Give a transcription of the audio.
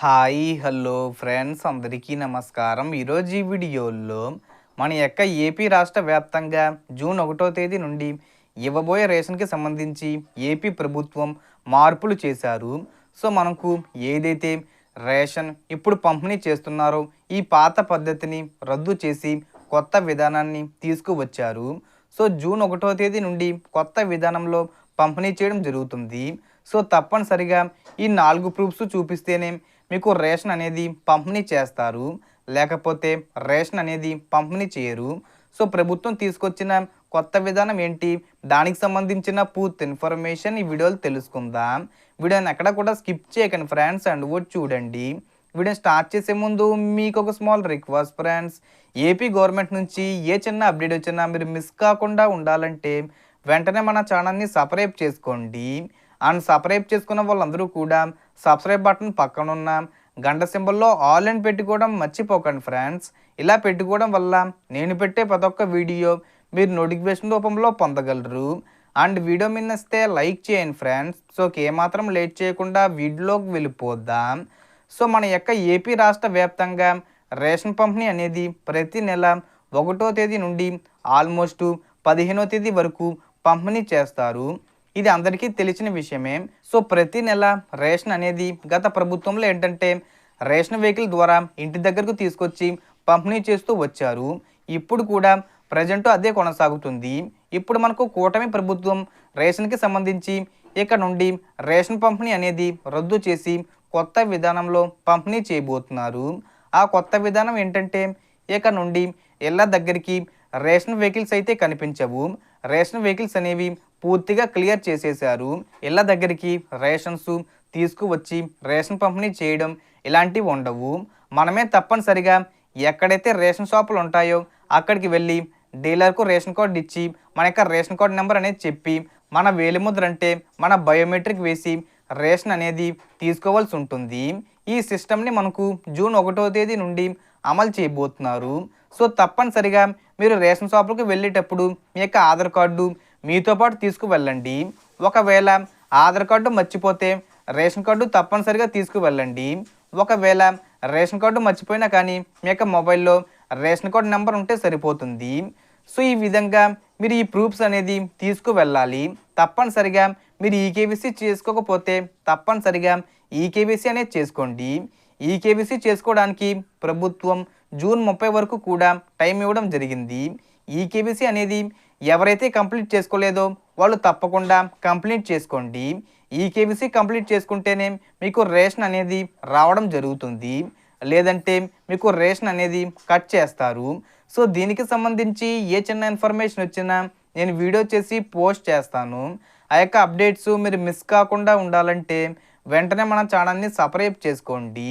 Hi hello friends అందరికీ నమస్కారం. ఈరోజు ఈ వీడియోలో మన యొక్క ఏపీ రాష్ట్ర వ్యాప్తంగా జూన్ ఒకటో తేదీ నుండి ఇవ్వబోయే రేషన్కి సంబంధించి ఏపీ ప్రభుత్వం మార్పులు చేశారు. సో మనకు ఏదైతే రేషన్ ఇప్పుడు పంపిణీ చేస్తున్నారో ఈ పాత పద్ధతిని రద్దు చేసి కొత్త విధానాన్ని తీసుకువచ్చారు. సో జూన్ ఒకటో తేదీ నుండి కొత్త విధానంలో పంపిణీ చేయడం జరుగుతుంది. సో తప్పనిసరిగా ఈ నాలుగు ప్రూఫ్స్ చూపిస్తేనే మీకు రేషన్ అనేది పంపిణీ చేస్తారు లేకపోతే రేషన్ అనేది పంపిణీ చేయరు. సో ప్రభుత్వం తీసుకొచ్చిన కొత్త విధానం ఏంటి? దానికి సంబంధించిన పూర్తి ఇన్ఫర్మేషన్ ఈ వీడియోలో తెలుసుకుందాం. వీడియోని ఎక్కడ కూడా స్కిప్ చేయకండి ఫ్రెండ్స్ అండ్ కూడా చూడండి. వీడియో స్టార్ట్ చేసే ముందు మీకు ఒక small request friends. AP government నుంచి ఏ చిన్న అప్డేట్ వచ్చినా మీరు మిస్ కాకుండా ఉండాలంటే వెంటనే మన ఛానల్ని సబ్స్క్రైబ్ చేసుకోండి. అండ్ సబ్స్క్రైబ్ చేసుకున్న వాళ్ళందరూ కూడా సబ్స్క్రైబ్ బటన్ పక్కన ఉన్న గంట సింబల్లో ఆల్ అండ్ పెట్టుకోవడం మర్చిపోకండి ఫ్రెండ్స్. ఇలా పెట్టుకోవడం వల్ల నేను పెట్టే ప్రతి ఒక్క వీడియో మీరు నోటిఫికేషన్ రూపంలో పొందగలరు. అండ్ వీడియో మిన్నస్తే లైక్ చేయండి ఫ్రెండ్స్. సో ఏమాత్రం లేట్ చేయకుండా వీడియోలోకి వెళ్ళిపోద్దాం సో మన యొక్క ఏపీ రాష్ట్ర వ్యాప్తంగా రేషన్ పంపిణీ అనేది ప్రతి నెల ఒకటో తేదీ నుండి ఆల్మోస్ట్ పదిహేనో తేదీ వరకు పంపిణీ చేస్తారు. ఇది అందరికీ తెలిసిన విషయమే. సో ప్రతి నెల రేషన్ అనేది గత ప్రభుత్వంలో ఏంటంటే రేషన్ వెహికల్ ద్వారా ఇంటి దగ్గరకు తీసుకొచ్చి పంపిణీ చేస్తూ వచ్చారు. ఇప్పుడు కూడా ప్రజెంట్ అదే కొనసాగుతుంది. ఇప్పుడు మనకు కూటమి ప్రభుత్వం రేషన్కి సంబంధించి ఇక నుండి రేషన్ పంపిణీ అనేది రద్దు చేసి కొత్త విధానంలో పంపిణీ చేయబోతున్నారు. ఆ కొత్త విధానం ఏంటంటే ఇక నుండి ఇళ్ళ దగ్గరికి రేషన్ వెహికల్స్ అయితే కనిపించవు. రేషన్ వెహికల్స్ అనేవి పూర్తిగా క్లియర్ చేసేసారు ఇళ్ళ దగ్గరికి రేషన్స్ తీసుకువచ్చి రేషన్ పంపిణీ చేయడం ఇలాంటివి ఉండవు. మనమే తప్పనిసరిగా ఎక్కడైతే రేషన్ షాపులు ఉంటాయో అక్కడికి వెళ్ళి డీలర్కు రేషన్ కార్డు ఇచ్చి మన యొక్క రేషన్ కార్డు నెంబర్ అనేది చెప్పి మన వేలిముద్ర అంటే మన బయోమెట్రిక్ వేసి రేషన్ అనేది తీసుకోవాల్సి ఉంటుంది. ఈ సిస్టమ్ని మనకు జూన్ ఒకటో తేదీ నుండి అమలు చేయబోతున్నారు. సో తప్పనిసరిగా మీరు రేషన్ షాపులకు వెళ్ళేటప్పుడు మీ యొక్క ఆధార్ కార్డు మీతో పాటు తీసుకువెళ్ళండి. ఒకవేళ ఆధార్ కార్డు మర్చిపోతే రేషన్ కార్డు తప్పనిసరిగా తీసుకువెళ్ళండి. ఒకవేళ రేషన్ కార్డు మర్చిపోయినా కానీ మీ యొక్క మొబైల్లో రేషన్ కార్డు నెంబర్ ఉంటే సరిపోతుంది. సో ఈ విధంగా మీరు ఈ ప్రూఫ్స్ అనేది తీసుకువెళ్ళాలి. తప్పనిసరిగా మీరు ఈకేబీసీ చేసుకోకపోతే తప్పనిసరిగా ఈకేబీసీ అనేది చేసుకోండి. ఈకేబీసీ చేసుకోవడానికి ప్రభుత్వం జూన్ ముప్పై వరకు కూడా టైం ఇవ్వడం జరిగింది. ఈకేబీసీ అనేది ఎవరైతే కంప్లీట్ చేసుకోలేదో వాళ్ళు తప్పకుండా కంప్లీట్ చేసుకోండి. ఈ కేబీసీ కంప్లీట్ చేసుకుంటేనే మీకు రేషన్ అనేది రావడం జరుగుతుంది. లేదంటే మీకు రేషన్ అనేది కట్ చేస్తారు. సో దీనికి సంబంధించి ఏ చిన్న ఇన్ఫర్మేషన్ వచ్చినా నేను వీడియో చేసి పోస్ట్ చేస్తాను. ఆ యొక్క అప్డేట్స్ మీరు మిస్ కాకుండా ఉండాలంటే వెంటనే మన ఛానల్ని సబ్స్క్రైబ్ చేసుకోండి.